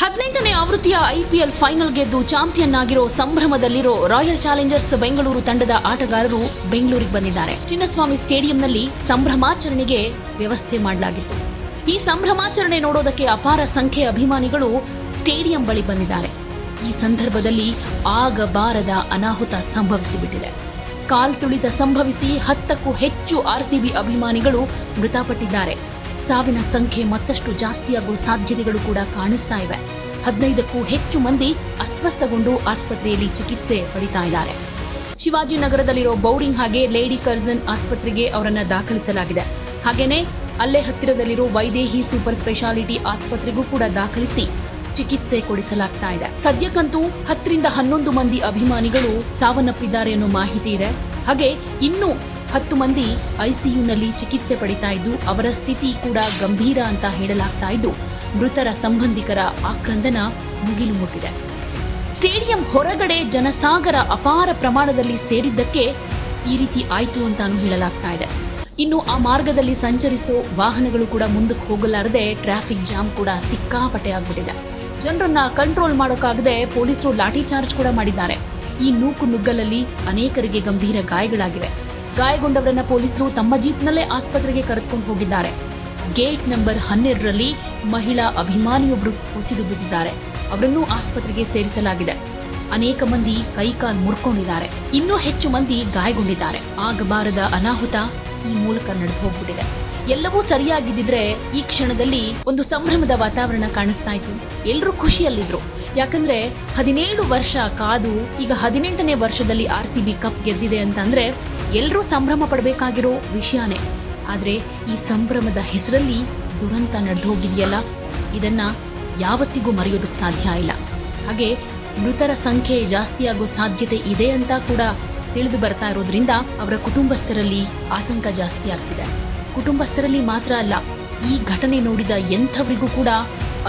ಹದಿನೆಂಟನೇ ಆವೃತ್ತಿಯ IPL final ಗೆದ್ದು ಚಾಂಪಿಯನ್ ಆಗಿರೋ ಸಂಭ್ರಮದಲ್ಲಿರೋ ರಾಯಲ್ ಚಾಲೆಂಜರ್ಸ್ ಬೆಂಗಳೂರು ತಂಡದ ಆಟಗಾರರು ಬೆಂಗಳೂರಿಗೆ ಬಂದಿದ್ದಾರೆ. ಚಿನ್ನಸ್ವಾಮಿ ಸ್ಟೇಡಿಯಂನಲ್ಲಿ ಸಂಭ್ರಮಾಚರಣೆಗೆ ವ್ಯವಸ್ಥೆ ಮಾಡಲಾಗಿತ್ತು. ಈ ಸಂಭ್ರಮಾಚರಣೆ ನೋಡೋದಕ್ಕೆ ಅಪಾರ ಸಂಖ್ಯೆ ಅಭಿಮಾನಿಗಳು ಸ್ಟೇಡಿಯಂ ಬಳಿ ಬಂದಿದ್ದಾರೆ. ಈ ಸಂದರ್ಭದಲ್ಲಿ ಆಗಬಾರದ ಅನಾಹುತ ಸಂಭವಿಸಿಬಿಟ್ಟಿದೆ. ಕಾಲ್ತುಳಿತ ಸಂಭವಿಸಿ ಹತ್ತಕ್ಕೂ ಹೆಚ್ಚು ಆರ್ಸಿಬಿ ಅಭಿಮಾನಿಗಳು ಮೃತಪಟ್ಟಿದ್ದಾರೆ. ಸಾವಿನ ಸಂಖ್ಯೆ ಮತ್ತಷ್ಟು ಜಾಸ್ತಿಯಾಗುವ ಸಾಧ್ಯತೆಗಳು ಕೂಡ ಕಾಣಿಸ್ತಾ ಇವೆ. ಹದಿನೈದಕ್ಕೂ ಹೆಚ್ಚು ಮಂದಿ ಅಸ್ವಸ್ಥಗೊಂಡು ಆಸ್ಪತ್ರೆಯಲ್ಲಿ ಚಿಕಿತ್ಸೆ ಪಡಿತಾ ಇದ್ದಾರೆ. ಶಿವಾಜಿನಗರದಲ್ಲಿರೋ ಬೌರಿಂಗ್ ಹಾಗೆ ಲೇಡಿ ಕರ್ಜನ್ ಆಸ್ಪತ್ರೆಗೆ ಅವರನ್ನ ದಾಖಲಿಸಲಾಗಿದೆ. ಹಾಗೇನೆ ಅಲ್ಲೇ ಹತ್ತಿರದಲ್ಲಿರೋ ವೈದೇಹಿ ಸೂಪರ್ ಸ್ಪೆಷಾಲಿಟಿ ಆಸ್ಪತ್ರೆಗೂ ಕೂಡ ದಾಖಲಿಸಿ ಚಿಕಿತ್ಸೆ ಕೊಡಿಸಲಾಗ್ತಾ ಇದೆ. ಸದ್ಯಕ್ಕಂತೂ ಹತ್ತರಿಂದ ಹನ್ನೊಂದು ಮಂದಿ ಅಭಿಮಾನಿಗಳು ಸಾವನ್ನಪ್ಪಿದ್ದಾರೆ ಅನ್ನೋ ಮಾಹಿತಿ ಇದೆ. ಹಾಗೆ ಇನ್ನೂ ಹತ್ತು ಮಂದಿ ಐಸಿಯುನಲ್ಲಿ ಚಿಕಿತ್ಸೆ ಪಡಿತಾ ಇದ್ದು, ಅವರ ಸ್ಥಿತಿ ಕೂಡ ಗಂಭೀರ ಅಂತ ಹೇಳಲಾಗ್ತಾ ಇದ್ದು, ಮೃತರ ಸಂಬಂಧಿಕರ ಆಕ್ರಂದನ ಮುಗಿಲು ಮುಟ್ಟಿದೆ. ಸ್ಟೇಡಿಯಂ ಹೊರಗಡೆ ಜನಸಾಗರ ಅಪಾರ ಪ್ರಮಾಣದಲ್ಲಿ ಸೇರಿದ್ದಕ್ಕೆ ಈ ರೀತಿ ಆಯಿತು ಅಂತಾನು ಹೇಳಲಾಗ್ತಾ ಇದೆ. ಇನ್ನು ಆ ಮಾರ್ಗದಲ್ಲಿ ಸಂಚರಿಸೋ ವಾಹನಗಳು ಕೂಡ ಮುಂದಕ್ಕೆ ಹೋಗಲಾರದೆ ಟ್ರಾಫಿಕ್ ಜಾಮ್ ಕೂಡ ಸಿಕ್ಕಾಪಟ್ಟೆ ಆಗ್ಬಿಟ್ಟಿದೆ. ಜನರನ್ನ ಕಂಟ್ರೋಲ್ ಮಾಡೋಕ್ಕಾಗದೆ ಪೊಲೀಸರು ಲಾಠಿ ಚಾರ್ಜ್ ಕೂಡ ಮಾಡಿದ್ದಾರೆ. ಈ ನೂಕು ನುಗ್ಗಲಲ್ಲಿ ಅನೇಕರಿಗೆ ಗಂಭೀರ ಗಾಯಗಳಾಗಿವೆ. ಗಾಯಗೊಂಡವರನ್ನ ಪೊಲೀಸರು ತಮ್ಮ ಜೀಪ್ನಲ್ಲೇ ಆಸ್ಪತ್ರೆಗೆ ಕರೆದುಕೊಂಡು ಹೋಗಿದ್ದಾರೆ. ಗೇಟ್ ನಂಬರ್ ಹನ್ನೆರಡರಲ್ಲಿ ಮಹಿಳಾ ಅಭಿಮಾನಿಯೊಬ್ಬರು ಕುಸಿದು ಬಿದ್ದಿದ್ದಾರೆ. ಅವರನ್ನು ಆಸ್ಪತ್ರೆಗೆ ಸೇರಿಸಲಾಗಿದೆ. ಅನೇಕ ಮಂದಿ ಕೈಕಾಲು ಮುರ್ಕೊಂಡಿದ್ದಾರೆ. ಇನ್ನೂ ಹೆಚ್ಚು ಮಂದಿ ಗಾಯಗೊಂಡಿದ್ದಾರೆ. ಆಗಬಾರದ ಅನಾಹುತ ಈ ಮೂಲಕ ನಡೆದು ಹೋಗ್ಬಿಟ್ಟಿದೆ. ಎಲ್ಲವೂ ಸರಿಯಾಗಿದ್ದಿದ್ರೆ ಈ ಕ್ಷಣದಲ್ಲಿ ಒಂದು ಸಂಭ್ರಮದ ವಾತಾವರಣ ಕಾಣಿಸ್ತಾ ಇತ್ತು. ಎಲ್ಲರೂ ಖುಷಿಯಲ್ಲಿದ್ರು. ಯಾಕಂದ್ರೆ ಹದಿನೇಳು ವರ್ಷ ಕಾದು ಈಗ ಹದಿನೆಂಟನೇ ವರ್ಷದಲ್ಲಿ ಆರ್ ಸಿ ಬಿ ಕಪ್ ಗೆದ್ದಿದೆ ಅಂತಂದ್ರೆ ಎಲ್ಲರೂ ಸಂಭ್ರಮ ಪಡಬೇಕಾಗಿರೋ ವಿಷಯನೇ. ಆದ್ರೆ ಈ ಸಂಭ್ರಮದ ಹೆಸರಲ್ಲಿ ದುರಂತ ನಡೆದು ಹೋಗಿದೆಯಲ್ಲ? ಇದನ್ನ ಯಾವತ್ತಿಗೂ ಮರೆಯೋದಕ್ಕೆ ಸಾಧ್ಯ ಇಲ್ಲ. ಹಾಗೆ ಮೃತರ ಸಂಖ್ಯೆ ಜಾಸ್ತಿಯಾಗೋ ಸಾಧ್ಯತೆ ಇದೆ ಅಂತ ಕೂಡ ತಿಳಿದು ಬರ್ತಾ ಇರೋದ್ರಿಂದ ಅವರ ಕುಟುಂಬಸ್ಥರಲ್ಲಿ ಆತಂಕ ಜಾಸ್ತಿ ಆಗ್ತಿದೆ. ಕುಟುಂಬಸ್ಥರಲ್ಲಿ ಮಾತ್ರ ಅಲ್ಲ, ಈ ಘಟನೆ ನೋಡಿದ ಎಂಥವರಿಗೂ ಕೂಡ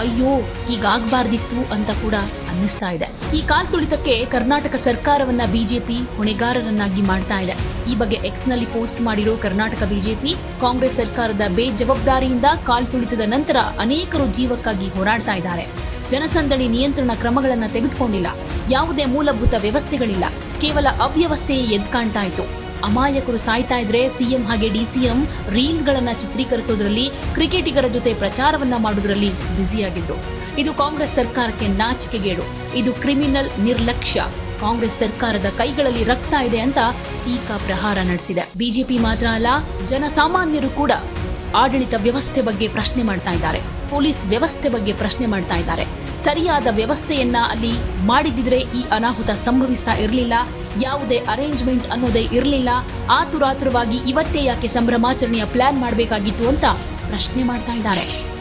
ಅಯ್ಯೋ, ಹೀಗಾಗಬಾರ್ದಿತ್ತು ಅಂತ ಕೂಡ ಅನ್ನಿಸ್ತಾ ಇದೆ. ಈ ಕಾಲ್ತುಳಿತಕ್ಕೆ ಕರ್ನಾಟಕ ಸರ್ಕಾರವನ್ನ ಬಿಜೆಪಿ ಹೊಣೆಗಾರರನ್ನಾಗಿ ಮಾಡ್ತಾ ಇದೆ. ಈ ಬಗ್ಗೆ ಎಕ್ಸ್ನಲ್ಲಿ ಪೋಸ್ಟ್ ಮಾಡಿರೋ ಕರ್ನಾಟಕ ಬಿಜೆಪಿ, ಕಾಂಗ್ರೆಸ್ ಸರ್ಕಾರದ ಬೇಜವಾಬ್ದಾರಿಯಿಂದ ಕಾಲ್ತುಳಿತದ ನಂತರ ಅನೇಕರು ಜೀವಕ್ಕಾಗಿ ಹೋರಾಡ್ತಾ ಇದ್ದಾರೆ. ಜನಸಂದಣಿ ನಿಯಂತ್ರಣ ಕ್ರಮಗಳನ್ನು ತೆಗೆದುಕೊಂಡಿಲ್ಲ. ಯಾವುದೇ ಮೂಲಭೂತ ವ್ಯವಸ್ಥೆಗಳಿಲ್ಲ. ಕೇವಲ ಅವ್ಯವಸ್ಥೆಯೇ ಎದ್ದು ಕಾಣ್ತಾ ಇತ್ತು ಅಮಾಯಕರು ಸಾಯ್ತಾ ಇದ್ರೆ ಸಿಎಂ ಹಾಗೆ ಡಿಸಿಎಂ ರೀಲ್ಗಳನ್ನು ಚಿತ್ರೀಕರಿಸೋದ್ರಲ್ಲಿ ಕ್ರಿಕೆಟಿಗರ ಜೊತೆ ಪ್ರಚಾರವನ್ನ ಮಾಡೋದ್ರಲ್ಲಿ ಬ್ಯುಸಿಯಾಗಿದ್ರು. ಇದು ಕಾಂಗ್ರೆಸ್ ಸರ್ಕಾರಕ್ಕೆ ನಾಚಿಕೆಗೇಡು. ಇದು ಕ್ರಿಮಿನಲ್ ನಿರ್ಲಕ್ಷ್ಯ. ಕಾಂಗ್ರೆಸ್ ಸರ್ಕಾರದ ಕೈಗಳಲ್ಲಿ ರಕ್ತ ಇದೆ ಅಂತ ಟೀಕಾ ಪ್ರಹಾರ ನಡೆಸಿದೆ. ಬಿಜೆಪಿ ಮಾತ್ರ ಅಲ್ಲ, ಜನಸಾಮಾನ್ಯರು ಕೂಡ ಆಡಳಿತ ವ್ಯವಸ್ಥೆ ಬಗ್ಗೆ ಪ್ರಶ್ನೆ ಮಾಡ್ತಾ ಇದ್ದಾರೆ. ಪೊಲೀಸ್ ವ್ಯವಸ್ಥೆ ಬಗ್ಗೆ ಪ್ರಶ್ನೆ ಮಾಡ್ತಾ ಇದ್ದಾರೆ. ಸರಿಯಾದ ವ್ಯವಸ್ಥೆಯನ್ನ ಅಲ್ಲಿ ಮಾಡಿದಿದ್ರೆ ಈ ಅನಾಹುತ ಸಂಭವಿಸ್ತಾ ಇರಲಿಲ್ಲ. ಯಾವುದೇ ಅರೇಂಜ್ಮೆಂಟ್ ಅನ್ನೋದೇ ಇರಲಿಲ್ಲ. ಆತುರಾತುರವಾಗಿ ಇವತ್ತೇ ಯಾಕೆ ಸಂಭ್ರಮಾಚರಣೆಯ ಪ್ಲಾನ್ ಮಾಡಬೇಕಾಗಿತ್ತು ಅಂತ ಪ್ರಶ್ನೆ ಮಾಡ್ತಾ ಇದ್ದಾರೆ.